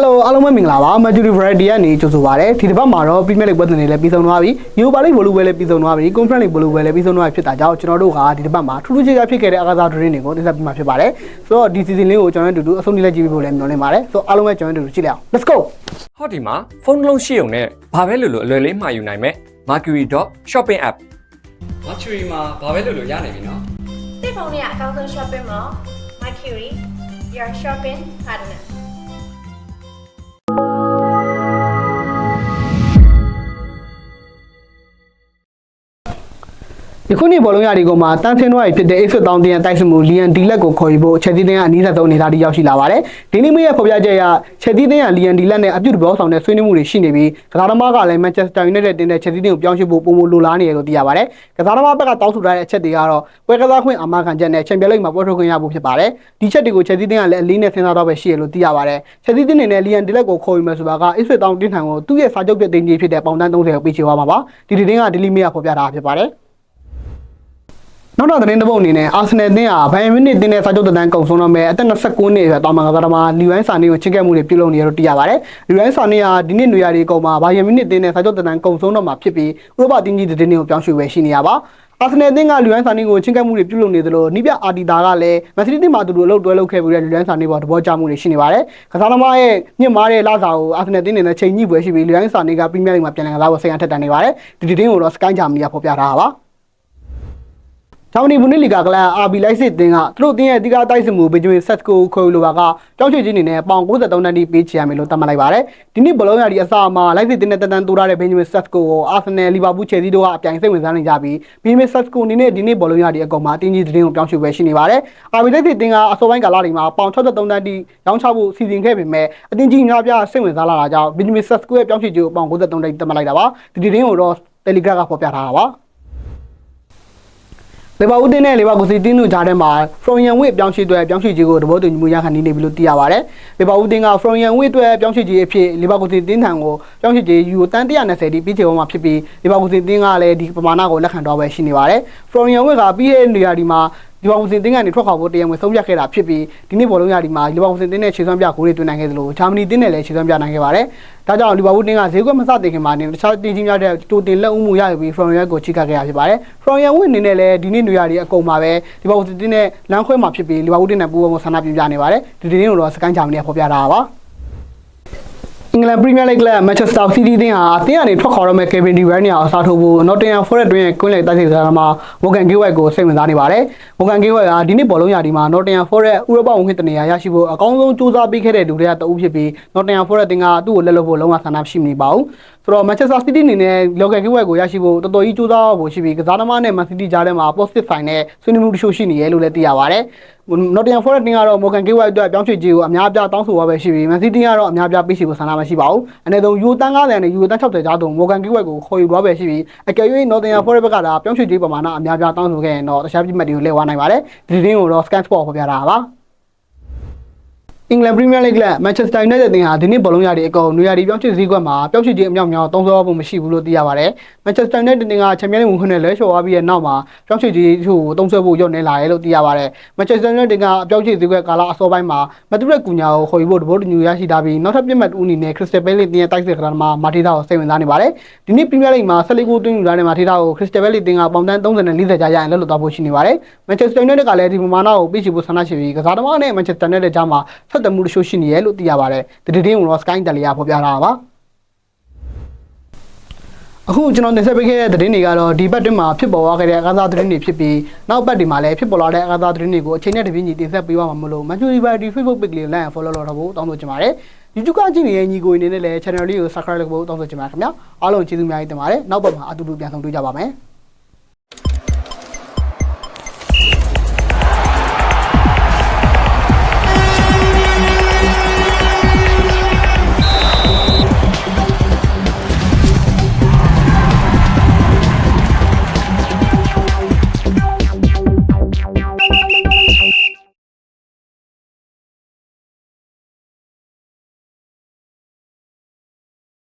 Hello အားလုံးပဲမင်္ဂလာပါ Mercury Variety ကနေကြိုဆိုပါရစေဒီတစ်ပတ်မှာတော့ Premier League ပွဲစဉ်တွေလည်းပြီးဆုံးသွားပြီ Europa League ဘောလုံးပွဲလည်းပြီးဆုံးသွားပြီ Conference League ဘောလုံးပွဲလည်းပြီးဆုံးသွားပြီဖြစ်တာကြောင့်ကျွန်တော်တို့ကဒီတစ်ပတ်မှာထူးထူးခြားခြားဖြစ်ခဲ့တဲ့အားကစားသတင်းတွေကိုတင်ဆက်ပေးမှာဖြစ်ပါတယ်ဆိုတော့ဒီ season လေးကိုကျွန်တော်တို့အတူတူအဆုံးထိလည်းကြည့်ပေးဖို့လည်းမျှော်လင့်ပါတယ်ဆိုတော့အားလုံးပဲကျွန်တော်တို့အတူတူကြည့်လိုက်အောင် Let's go ဟောဒီမှာဖုန်းတစ်လုံးရှိုံနဲ့ဘာပဲလို့လို့အလွယ်လေးမှာယူနိုင်မယ် Mercury.shopping app Mercury မှာဘာပဲလို့လို့ရနေပြီနော်သိဖုန်းလေးကအကောင်းဆုံး shopping mall Mercury your shopping partner ယခုနေ့ဘောလုံးရဒီကောင်မှာတန်းဆင်းတော့ဖြစ်တဲ့အိတ်ဆွတ်တောင်းတင်တိုက်စစ်မှုလီယန်ဒီလက်ကိုခေါ်ယူဖို့ချက်တီးတင်းကအနီးစပ်ဆုံးအနေအထားတိရောက်ရှိလာပါတယ်။ဒီနေ့မရဲ့ဖော်ပြချက်အရချက်တီးတင်းကလီယန်ဒီလက်နဲ့အပြုတ်ဘောဆောင်တဲ့ဆွေးနွေးမှုတွေရှိနေပြီးကစားသမားကလည်းမန်ချက်စတာယူနိုက်တက်တင်တဲ့ချက်တီးတင်းကိုပြောင်းရွှေ့ဖို့ပုံမလိုလားနေရလို့သိရပါတယ်။ကစားသမားဘက်ကတောင်းဆိုထားတဲ့အချက်တွေကတော့ပွဲကစားခွင့်အာမခံချက်နဲ့ချန်ပီယံလိဂ်မှာပွဲထုတ်ခွင့်ရဖို့ဖြစ်ပါတယ်။ဒီချက်တွေကိုချက်တီးတင်းကလည်းအလေးနဲ့စဉ်းစားတော့ပဲရှိရလို့သိရပါတယ်။ချက်တီးတင်းနေနဲ့လီယန်ဒီလက်ကိုခေါ်ယူမယ်ဆိုတာကအိတ်ဆွတ်တောင်းတင်ထံကိုသူ့ရဲ့စာချုပ်ပြတင်ကြီးဖြစ်တဲ့ပေါင်တန်း30ကိုပေးချေသွားမှာပါ။ဒီဒီတင်းကဒီလီမီယာဖော်ပြထားတာဖြစ်ပါတယ်။ နောက်တော့သတင်းတစ်ပုဒ်အနေနဲ့အာဆင်နယ်အသင်းဟာဘိုင်ယန်မြူနစ်အသင်းနဲ့စာချုပ်တန်းကုန်ဆုံးတော့မယ်အသက်29နှစ်အရွယ်တောင်ပန်ကစားသမားလီဝိုင်းစာနီကိုချစ်ခဲ့မှုတွေပြုလုပ်နေရလို့သိရပါတယ်။လီဝိုင်းစာနီဟာဒီနှစ်နွေရာသီကုန်မှာဘိုင်ယန်မြူနစ်အသင်းနဲ့စာချုပ်တန်းကုန်ဆုံးတော့မှာဖြစ်ပြီးဥရောပတင်းကြီးသတင်းတွေကိုပြောင်းရွှေ့ဝယ်ရှိနေရပါအာဆင်နယ်အသင်းကလီဝိုင်းစာနီကိုချစ်ခဲ့မှုတွေပြုလုပ်နေသလိုနီးပြအာတီတာကလည်းမက်ဆီတီမှာသူတို့အလုပ်တွဲလုပ်ခဲ့ပြီးတဲ့လီဝိုင်းစာနီပေါ်သဘောကျမှုတွေရှိနေပါတယ်။ကစားသမားရဲ့ညစ်မားတဲ့လစာကိုအာဆင်နယ်အသင်းနဲ့ချိန်ညှိပွဲရှိပြီးလီဝိုင်းစာနီကပရီးမီးယားလိဂ်မှာပြန်လည်ကစားဖို့ဆိုင်ရထက်တန်နေပါတယ်။ဒီဒီတင်းကိုတော့ Sky Germany ကဖော်ပြထားတာပါ။ ဂျာမနီဘူနစ်လီဂါကလပ် RB လိုက်စစ်တင်ကသူတို့တင်းရဲ့အဓိကတိုက်စစ်မှုဘီဂျွေဆက်ကိုခေါ်လိုပါကကြောက်ချွေချင်းနေနဲ့ပေါင်63တန်းတိပေးချရမယ်လို့သတ်မှတ်လိုက်ပါတယ်ဒီနေ့ဘလုံးရဒီအစမှာလိုက်စစ်တင်နဲ့တန်တန်တိုးထားတဲ့ဘင်ဂျမင်ဆက်ကိုကိုအာဆင်နယ်လီဗာပူးချယ်ဆီတို့ကအပြိုင်စိတ်ဝင်စားနေကြပြီးဘင်ဂျမင်ဆက်ကိုအနေနဲ့ဒီနေ့ဘလုံးရဒီအကောင်မှာတင်းကြီးသတင်းကိုပြောင်းရွှေ့ပဲရှိနေပါတယ် RB လိုက်စစ်တင်ကအစောပိုင်းကာလတွေမှာပေါင်63တန်းတိရောင်းချဖို့စီစဉ်ခဲ့ပေမဲ့အတင်းကြီးများပြစိတ်ဝင်စားလာတာကြောင့်ဘင်ဂျမင်ဆက်ကိုရဲ့ပြောင်းရွှေ့ခြင်းကိုပေါင်63တန်းတိသတ်မှတ်လိုက်တာပါဒီသတင်းကိုတော့ Telegram ကဖော်ပြထားတာပါ လေဘာဦးတင်းနဲ့လေဘာကူစီတင်းတို့ကြားထဲမှာဖရွန်ယန်ဝစ်ပြောင်းရွှေ့အတွက်ပြောင်းရွှေ့ကြီးကိုတဘောတူညီမှုရခံနေနေပြီလို့သိရပါတယ်။လေဘာဦးတင်းကဖရွန်ယန်ဝစ်အတွက်ပြောင်းရွှေ့ကြီးအဖြစ်လေဘာကူစီတင်းထံကိုပြောင်းရွှေ့ကြီးယူတန်120တိပြီးချေပေါ်မှာဖြစ်ပြီးလေဘာကူစီတင်းကလည်းဒီပမာဏကိုလက်ခံတော့ပဲရှိနေပါတယ်။ဖရွန်ယန်ဝစ်ကပြီးရဲ့နေရာဒီမှာ ဒီဘောင်စင်တင်းကနေထွက်ခွာဖို့တရားဝင်ဆုံးဖြတ်ခဲ့တာဖြစ်ပြီးဒီနေ့ဘောလုံးရဒီမှာဒီဘောင်စင်တင်းနဲ့ခြေစွမ်းပြဂိုးတွေတွင်နိုင်ခဲ့သလိုဂျာမနီတင်းနဲ့လည်းခြေစွမ်းပြနိုင်ခဲ့ပါတယ်။ဒါကြောင့်လီဗာပူးတင်းကဈေးကွက်မစတင်ခင်မှာနေတခြားတင်းကြီးများတဲ့တိုတင်လက်ဦးမှုရယူပြီးဖရွန်ယန်ကိုချိကခဲ့ရဖြစ်ပါတယ်။ဖရွန်ယန်ဝင်းအနေနဲ့လည်းဒီနေ့နွေရာဒီအကုန်မှာပဲဒီဘောင်စင်တင်းနဲ့လမ်းခွဲမှာဖြစ်ပြီးလီဗာပူးတင်းနဲ့ပူးပေါင်းဆန္ဒပြပြနေပါတယ်။ဒီတင်းကိုတော့စကိုင်းဂျာမနီကဖော်ပြထားတာပါ။အ င်္ဂလန်ပရီးမီးယားလိဂ်ကလပ်မန်ချက်စတာစီးတီးအသင်းဟာအသင်းကနေထွက်ခွာတော့မဲ့ကေဗင်ဒီဗန်နီယာအစားထိုးဖို့နော်တင်ဟမ်ဖော်ရက်တွင်ရဲ့ကွင်းလေတိုက်စစ်စားမှာမိုဂန်ဂေးဝက်ကိုစိတ်ဝင်စားနေပါတယ်။မိုဂန်ဂေးဝက်ကဒီနေ့ဘောလုံးရာဒီမှာနော်တင်ဟမ်ဖော်ရက်ဥရောပဝင်ခွင့်တနေရာရရှိဖို့အကောင်းဆုံးစူးစမ်းပေးခဲ့တဲ့လူတွေကတအုပ်ဖြစ်ပြီးနော်တင်ဟမ်ဖော်ရက်တင်ကသူ့ကိုလက်လွတ်ဖို့လုံးဝဆန္ဒရှိမနေပါဘူး။ဆိုတော့မန်ချက်စတာစီးတီးအနေနဲ့လော်ကယ်ဂေးဝက်ကိုရရှိဖို့တော်တော်ကြီးစူးစမ်းဖို့ရှိပြီးကစားသမားနဲ့မန်စီးတီးကြားထဲမှာ positive sign နဲ့ဆွေးနွေးမှုတချို့ရှိနေရလို့လည်းသိရပါတယ်။ Nottingham Forest တင်ကတော့ Morgan Gateway အတွက်ပြောင်းရွှေ့ခြင်းကိုအများအပြားတောင်းဆိုရပဲရှိပြီး Man City ကတော့အများအပြားပေးရှိဖို့ဆန္ဒမရှိပါဘူး။အနေနဲ့ယူတန်း90နဲ့ယူတန်း60ကြားသို့ Morgan Gateway ကိုခေါ်ယူသွားပဲရှိပြီးအကယ်၍ Nottingham Forest ဘက်ကဒါပြောင်းရွှေ့ခြင်းပမာဏအများအပြားတောင်းဆိုခဲ့ရင်တော့တခြားပြစ်မှတ်တွေကိုလဲဝနိုင်ပါတယ်။ဒီတင်းကိုတော့ Scan Sport ဖော်ပြတာပါ။ အင်္ဂလန်ပရီးမီးယားလိဂ်ကမန်ချက်စတာယူနိုက်တက်အသင်းဟာဒီနေ့ဘောလုံးရည်အကုန်နွေရာသီပြောင်းရွှေ့စည်းကွက်မှာပြောင်းရွှေ့ခြင်းအမြောက်အများသုံးစွဲဖို့မရှိဘူးလို့သိရပါတယ်။မန်ချက်စတာယူနိုက်တက်အသင်းကချန်ပီယံလိဂ်ဝင်ခွင့်နဲ့လဲလျှော်သွားပြီးတဲ့နောက်မှာပြောင်းရွှေ့ခြင်းကိုသုံးစွဲဖို့ညှို့နေလာတယ်လို့သိရပါတယ်။မန်ချက်စတာယူနိုက်တက်ကပြောင်းရွှေ့စည်းကွက်ကာလအစောပိုင်းမှာမတူရက်ကူညာကိုခေါ်ယူဖို့တဘောတူညီရရှိထားပြီးနောက်ထပ်ပြစ်မှတ်ဦးအနေနဲ့ခရစ္စတယ်ဘဲလီတင်းရဲ့တိုက်စစ်ကစားသမားမာတီတာကိုစိတ်ဝင်စားနေပါတယ်။ဒီနေ့ပရီးမီးယားလိဂ်မှာ14ဂိုးသွင်းယူထားတဲ့မာတီတာကိုခရစ္စတယ်ဘဲလီတင်းကပေါင်တန်း30နဲ့40ကြားရရင်လက်လွတ်သွားဖို့ရှိနေပါတယ်။မန်ချက်စတာယူနိုက်ကလည်းဒီပမာဏကိုပြည့်ချဖို့ဆန္ဒရှိပြီးကစားသမားနဲ့မန်ချက်စတာယူနိုက်တက်ကြားမှာဆက်သွယ်မှုတချို့ရှိနေရလို့သိရပါတယ်။ဒီတင်းကိုတော့ Sky Italia ဖော်ပြထားတာပါ။အခုကျွန်တော်တင်ဆက်ပေးခဲ့တဲ့သတင်းတွေကတော့ဒီဘက်တွင်းမှာဖြစ်ပေါ်သွားခဲ့တဲ့အခါသားသတင်းတွေဖြစ်ပြီးနောက်ဘက်တွေမှာလည်းဖြစ်ပေါ်လာတဲ့အခါသားသတင်းတွေကိုအချိန်နဲ့တပြေးညီတင်ဆက်ပေးသွားမှာမလို့ Manchester United Facebook page လေးကို like and follow လုပ်ထားဖို့တောင်းဆိုချင်ပါတယ်။ YouTube ကကြည့်နေတဲ့ညီကိုတွေနဲ့လည်း channel လေးကို subscribe လုပ်ဖို့တောင်းဆိုချင်ပါတယ်ခင်ဗျာ။အားလုံးကျေးဇူးအများကြီးတင်ပါတယ်။နောက်ဘက်မှာအတူတူပြန်ဆောင်တွေ့ကြပါမယ်။